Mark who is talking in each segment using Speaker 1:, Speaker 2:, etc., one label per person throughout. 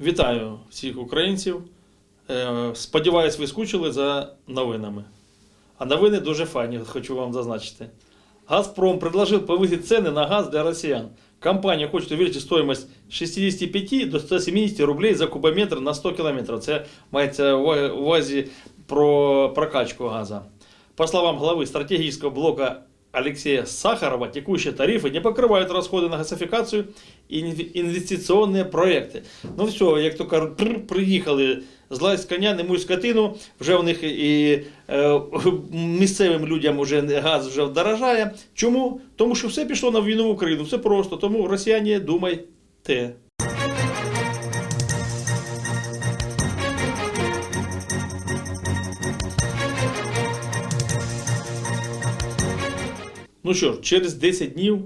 Speaker 1: Вітаю всіх українців. Е, Сподіваюсь, ви скучили за новинами. А новини дуже файні, хочу вам зазначити. Газпром предложил повысить цены на газ для россиян. Компания хочет увеличить стоимость с 65 до 170 рублей за кубометр на 100 км. Це мається в увазі про прокачку газа. По словам главы стратегического блока Алексея Сахарова, текущие тарифы не покрывают расходы на газификацию и инв- инвестиционные проекти. Ну все, як то кажуть, пр- приїхали злазь з коня, не муй скотину, вже в них і е, місцевим людям вже газ вже дорожає. Чому? Тому що все пішло на війну в Україну. Все просто. Тому росіяни думайте. Ну що ж, через 10 днів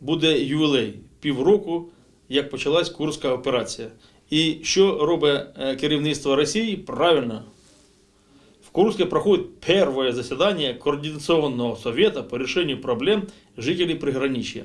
Speaker 1: буде ювілей півроку, як почалась Курська операція. І що робить е, керівництво Росії? Правильно. В Курске проходит первое заседание Координационного совета по решению проблем жителей приграничья.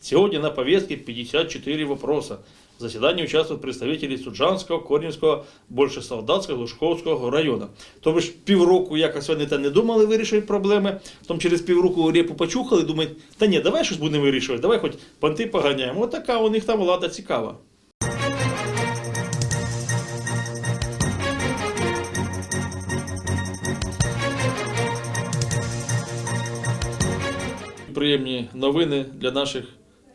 Speaker 1: Сегодня на повестке 54 вопроса. В заседании участвуют представители Суджанського, Корнівського, Большесолдатського, Лужковського району. Тобто ж півроку якось вони та не думали вирішити проблеми, потім через півроку репу почухали, думають, та ні, давай щось будемо вирішувати, давай хоч понти поганяємо. От така у них там влада цікава. Приємні новини для наших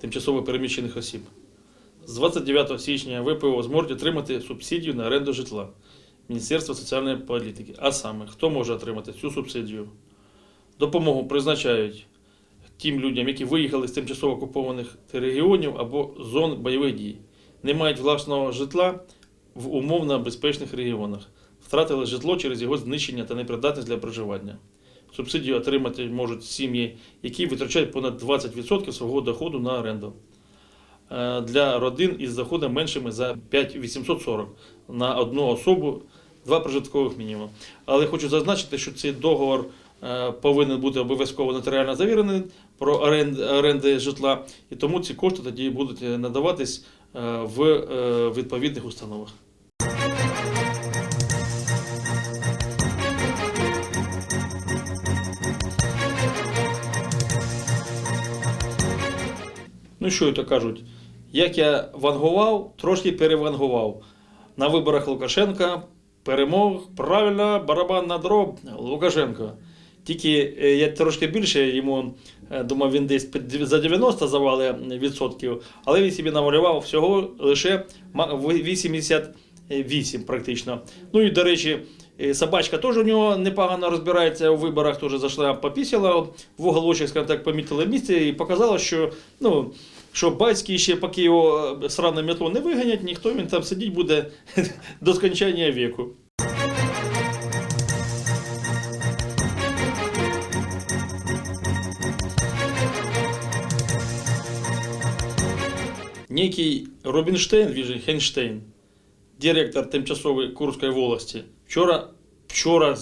Speaker 1: тимчасово переміщених осіб. З 29 січня ВПО зможуть отримати субсидію на оренду житла Міністерства соціальної політики. А саме, хто може отримати цю субсидію? Допомогу призначають тим людям, які виїхали з тимчасово окупованих регіонів або зон бойових дій, не мають власного житла в умовно безпечних регіонах, втратили житло через його знищення та непридатність для проживання. Субсидію отримати можуть сім'ї, які витрачають понад 20% свого доходу на оренду. Е, Для родин із доходом меншими за 5840 на одну особу, два прожиткових мінімум. Але хочу зазначити, що цей договор е, повинен бути обов'язково нотаріально завірений про оренди, житла, і тому ці кошти тоді будуть надаватись е, в відповідних установах. Ну що то кажуть, як я вангував, трошки перевангував. На виборах Лукашенка перемог правильно барабанна дроб Лукашенко. Тільки е, я трошки більше йому е, думав, він десь за 90 завали відсотків, але він собі намалював всього лише 80%. Е, 8 практично. Ну і до речі, е, собачка теж у нього непогано розбирається у виборах. Теж зайшла, попісила в уголочок, скажімо так, помітила місце і показала, що ну. Що батьки ще поки його е, сране метло не виганять, ніхто він там сидіть буде до скончання віку. Некий Робінштейн, він же Хенштейн директор тимчасової Курської волості, вчора, вчора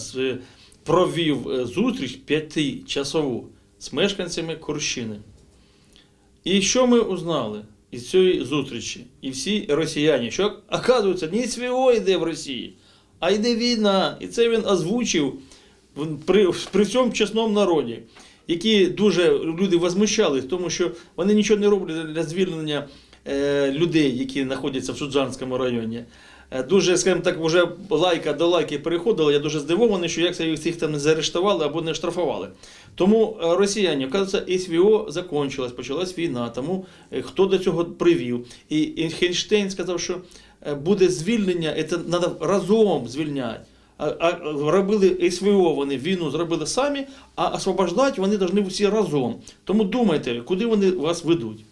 Speaker 1: провів е, зустріч п'ятичасову з мешканцями Курщини. І що ми узнали із цієї зустрічі? І всі росіяни, що, оказується, не СВО йде в Росії, а йде війна. І це він озвучив при, при всьому чесному народі, які дуже люди возмущались, тому що вони нічого не роблять для звільнення е, людей, які знаходяться в Суджанському районі. Е, Дуже, скажімо так, вже лайка до лайки переходила. Я дуже здивований, що як це їх там не заарештували або не штрафували. Тому е, росіяни, оказується, СВО закончилась, почалась війна. Тому е, хто до цього привів? І, Хейнштейн сказав, що буде звільнення, це треба разом звільняти. А робили СВО, вони війну зробили самі, а освобождати вони повинні всі разом. Тому думайте, куди вони вас ведуть.